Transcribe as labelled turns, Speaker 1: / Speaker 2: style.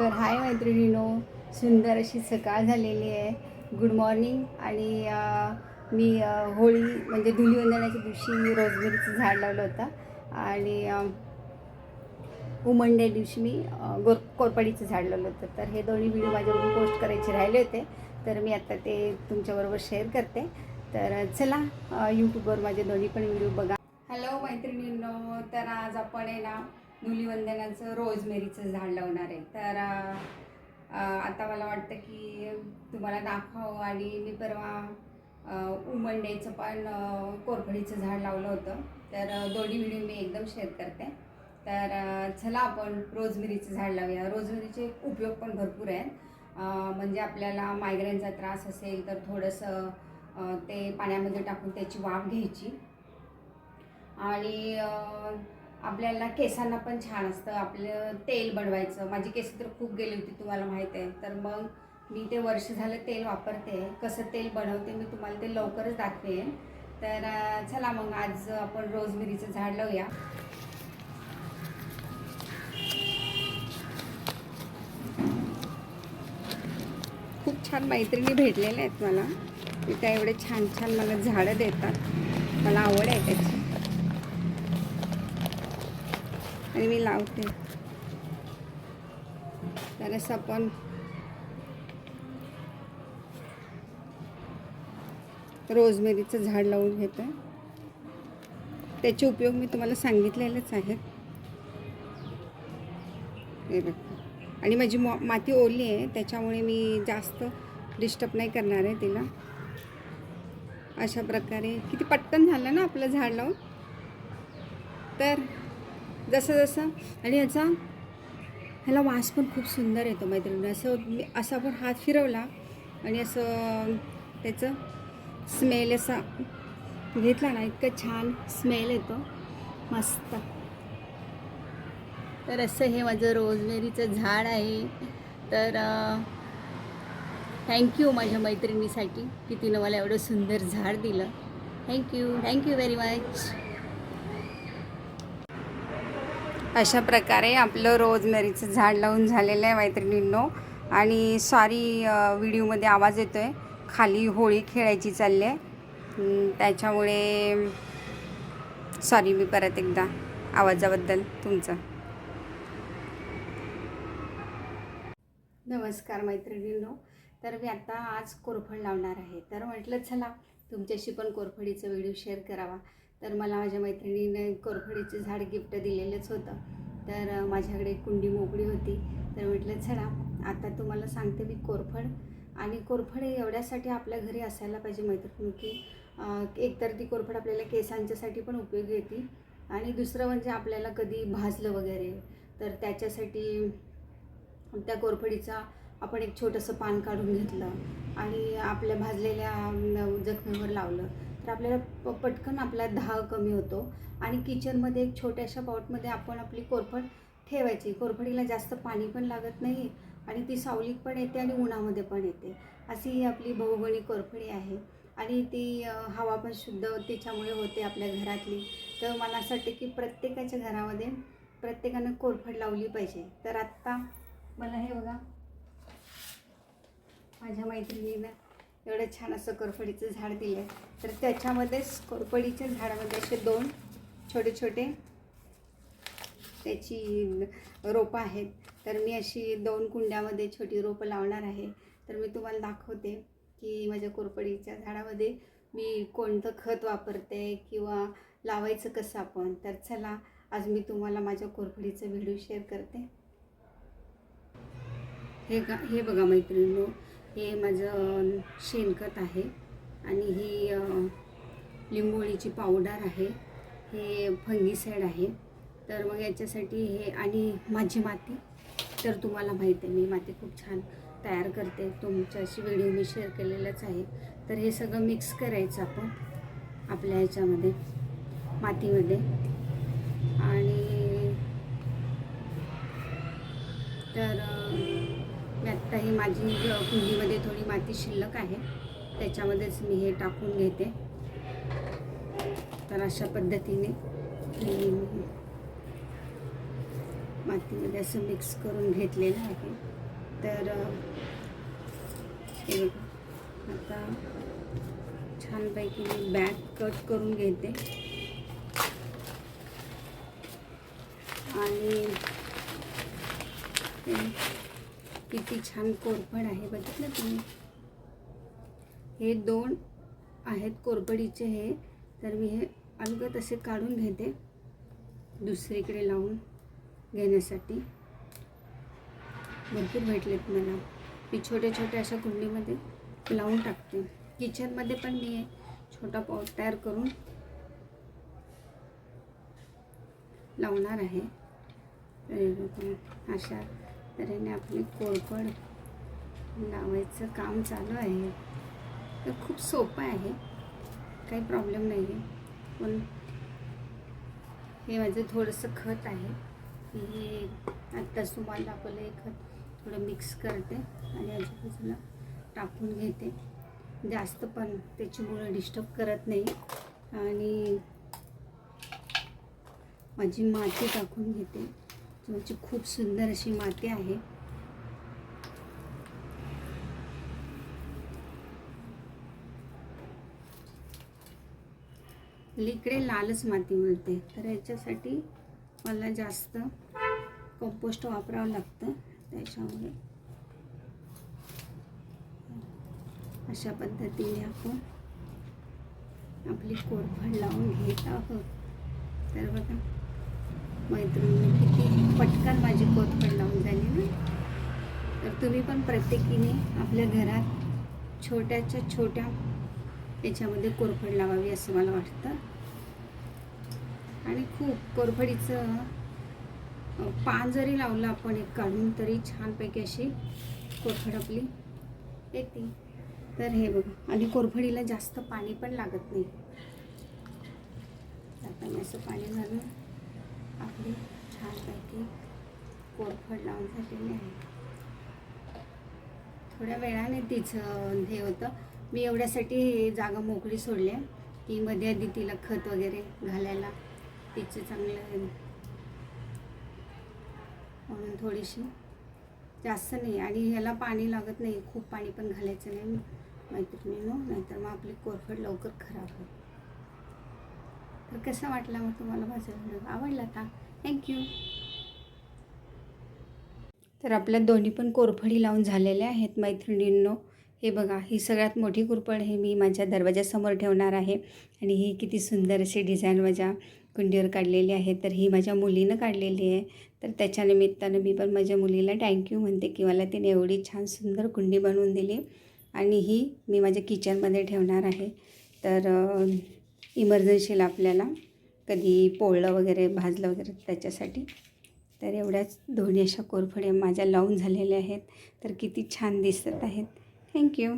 Speaker 1: तर हाय मैत्रिणीनो सुंदर अशी सकाळ झालेली आहे. गुड मॉर्निंग आणि मी होळी म्हणजे धुलीवंदनाच्या दिवशी मी रोजमेरीचं झाड लावलं होतं. आणि अं, उमंडे दिवशी मी गोर कोरपाडीचं झाड लावलं होतं. तर हे दोन्ही व्हिडिओ माझ्याकडून पोस्ट करायचे राहिले होते. तर मी आता ते तुमच्याबरोबर शेअर करते. तर चला यूट्यूबवर माझे दोन्ही पण व्हिडिओ बघा. हॅलो मैत्रिणींनो तर आज आपण आहे ना धुलीवंदनाचं रोजमेरीचं झाड लावणार आहे. तर आता मला वाटतं की तुम्हाला दाखवावं आणि मी परवा अं, उमंडेचं पण कोरफडीचं झाड लावलं होतं. तर दोन्ही व्हिडिओ मी एकदम शेअर करते. तर चला आपण रोजमेरीचं झाड लावूया. रोजमेरीचे उपयोग पण भरपूर आहेत. म्हणजे आपल्याला मायग्रेनचा त्रास असेल तर थोडंसं ते पाण्यामध्ये टाकून त्याची वाफ घ्यायची. आणि आपल्याला केसांना पण छान असतं. आपलं तेल बनवायचं. माझी केस तर खूप गेली होती तुम्हाला माहीत आहे. तर मग मी ते वर्ष झालं तेल वापरते. कसं तेल बनवते मी तुम्हाला ते लवकरच दाखवेन. तर चला मग आज आपण रोजमिरीचं झाड लावूया. खूप छान मैत्रिणी भेटलेल्या आहेत मला. तिथे एवढे छान छान मला झाडं देतात. मला आवड आहे त्याची. आणि मी लावते. तर असं आपण रोजमेरीचं झाड लावून घेतो त्याचे उपयोग मी तुम्हाला सांगितलेलेच आहेत. हे आणि माझी मॉ माती ओली आहे त्याच्यामुळे मी जास्त डिस्टर्ब नाही करणार आहे तिला. अशा प्रकारे किती पटकन झालं ना आपलं झाड लावून? तर जसं जसं आणि याचा ह्याला वास पण खूप सुंदर येतो मैत्रिणी असं मी असा आपण हात फिरवला आणि असं त्याचं स्मेल असा घेतला ना इतकं छान स्मेल येतो. मस्त. तर असं हे माझं रोजमेरीचं झाड आहे. तर थँक्यू माझ्या मैत्रिणीसाठी की तिनं मला एवढं सुंदर झाड दिलं. थँक्यू थँक्यू व्हेरी मच अशा प्रकारे आपलं रोजमेरीचं झाड लावून झालेलं आहे मैत्रिणींनो. आणि सॉरी व्हिडिओमध्ये आवाज येतो आहे खाली होळी खेळायची चालली आहे. त्याच्यामुळे सॉरी मी परत एकदा आवाजाबद्दल तुमचं. नमस्कार मैत्रिणींनो. तर मी आता आज कोरफड लावणार आहे. तर म्हटलं चला तुमच्याशी पण कोरफडीचा व्हिडिओ शेअर करावा. तर मला माझ्या मैत्रिणीने कोरफडीचे झाड गिफ्ट दिलेलंच होतं. तर माझ्याकडे कुंडी मोकळी होती. तर म्हटलं चला आता तुम्हाला सांगते मी कोरफड. आणि कोरफड हे एवढ्यासाठी आपल्या घरी असायला पाहिजे मैत्रिणी की एक एकतर ती कोरफड आपल्याला केसांच्यासाठी पण उपयोगी येते आणि दुसरं म्हणजे आपल्याला कधी भाजलं वगैरे. तर त्याच्यासाठी त्या कोरफडीचा आपण एक छोटंसं पान काढून घेतलं आणि आपल्या भाजलेल्या जखमेवर लावलं. तर आपल्याला प पटकन आपला धाव कमी होतो. आणि किचनमध्ये एक छोट्याशा पॉटमध्ये आपण आपली कोरफड ठेवायची. कोरफडीला जास्त पाणी पण लागत नाही आणि ती सावलीत पण येते आणि उन्हामध्ये पण येते. अशी ही आपली बहुगणी कोरफडी आहे. आणि ती हवा पण शुद्ध तिच्यामुळे होते आपल्या घरातली. तर मला असं वाटतं की प्रत्येकाच्या घरामध्ये प्रत्येकानं कोरफड लावली पाहिजे. तर आत्ता मला हे बघा. माझ्या मैत्रिणीनं एवढं छान असं कोरफडीचं झाड दिलं आहे तर त्याच्यामध्येच कोरफडीच्या झाडामध्ये असे दोन छोटे छोटे त्याची रोपं आहेत. तर मी अशी दोन कुंड्यामध्ये छोटी रोपं लावणार आहे. तर मी तुम्हाला दाखवते की माझ्या कोरफडीच्या झाडामध्ये मी कोणतं खत वापरते किंवा लावायचं कसं आपण. तर चला आज मी तुम्हाला माझ्या कोरफडीचा व्हिडिओ शेअर करते. हे गा हे बघा मैत्रिणी हे माझं शेणखत आहे आणि ही लिंबोळीची पावडर आहे. हे फंगीसाईड आहे. तर मग याच्यासाठी हे आणि माझी माती. तर तुम्हाला माहीत आहे मी माती खूप छान तयार करते. तुमच्याशी व्हिडिओ मी शेअर केलेलाच आहे. तर हे सगळं मिक्स करायचं आपण आपल्या ह्याच्यामध्ये मातीमध्ये. माझी कुंडीमध्ये थोडी माती शिल्लक आहे. त्याच्यामध्येच मी हे टाकून घेते. तर अशा पद्धतीने मातीमध्ये असं मिक्स करून घेतलेलं आहे. तर हे आता छानपैकी मी बॅग कट करून घेते. आणि किती छान कोरफड आहे बघितलं तुम्ही? हे दोन आहेत कोरफडीचे हे. तर मी हे अलगद असे काढून घेते दुसरीकडे लावून घेण्यासाठी. भरपूर भेटलेत मला. मी छोट्या छोट्या अशा कुंडीमध्ये लावून टाकते. किचनमध्ये पण मी छोटा पॉट तयार करून लावणार आहे. अशा तऱ्हेने आपली कोरफड लावायचं काम चालू आहे. तर खूप सोपं आहे. काही प्रॉब्लेम नाही आहे पण हे माझं थोडंसं खत आहे. हे आत्ताच तुम्हाला दाखवलं हे खत. थोडं मिक्स करते आणि आजूबाजूला टाकून घेते. जास्त पण त्याची मुळं डिस्टर्ब करत नाही. आणि माझी माती टाकून घेते. तुमची खूप सुंदर अशी माती आहे. इकडे लालच माती मिळते. तर याच्यासाठी मला जास्त कंपोस्ट वापरावं लागतं. त्याच्यामुळे अशा पद्धतीने आपण आपली कोरफड लावून घेत आहोत. तर बघा मैत्रिणी किती पटकन माझी कोरफड लावून झाली ना. तर तुम्ही पण प्रत्येकीने आपल्या घरात छोट्याच्या छोट्या याच्यामध्ये कोरफड लावावी असं मला वाटतं. आणि खूप कोरफडीचं पान जरी लावलं आपण एक काढून तरी छानपैकी अशी कोरफड आपली येते. तर हे बघा आणि कोरफडीला जास्त पाणी पण लागत नाही. आता मी असं पाणी घालून आपली छानपैकी कोरफड लावून झालेली आहे. थोड्या वेळाने तिचं हे होतं. मी एवढ्यासाठी जागा मोकळी सोडली आहे. की मध्ये आधी तिला खत वगैरे घालायला तिचं चांगलं म्हणून थोडीशी जास्त नाही. आणि ह्याला पाणी लागत नाही. खूप पाणी पण घालायचं नाही मैत्रिणीनो. नाहीतर मग आपली कोरफड लवकर खराब होईल. तर कसा वाटला मग तुम्हाला माझा व्हिडिओ आवडला का? थँक्यू तर आपल्या दोन्ही पण कोरफडी लावून झालेल्या आहेत मैत्रिणींनो. हे बघा ही सगळ्यात मोठी कोरफड हे मी माझ्या दरवाजासमोर ठेवणार आहे आणि ही किती सुंदर अशी डिझाईन माझ्या कुंडीवर काढलेली आहे. तर ही माझ्या मुलीनं काढलेली आहे. तर त्याच्या निमित्तानं मी पण माझ्या मुलीला थँक्यू म्हणते की मला तिने एवढी छान सुंदर कुंडी बनवून दिली आणि ही मी माझ्या किचनमध्ये ठेवणार आहे. तर इमर्जन्सीला आपल्याला कधी पोळलं वगैरे भाजलं वगैरे त्याच्यासाठी. तर एवढ्याच दोन्ही अशा कोरफड्या माझ्या लावून झालेल्या आहेत. तर किती छान दिसत आहेत. थँक्यू.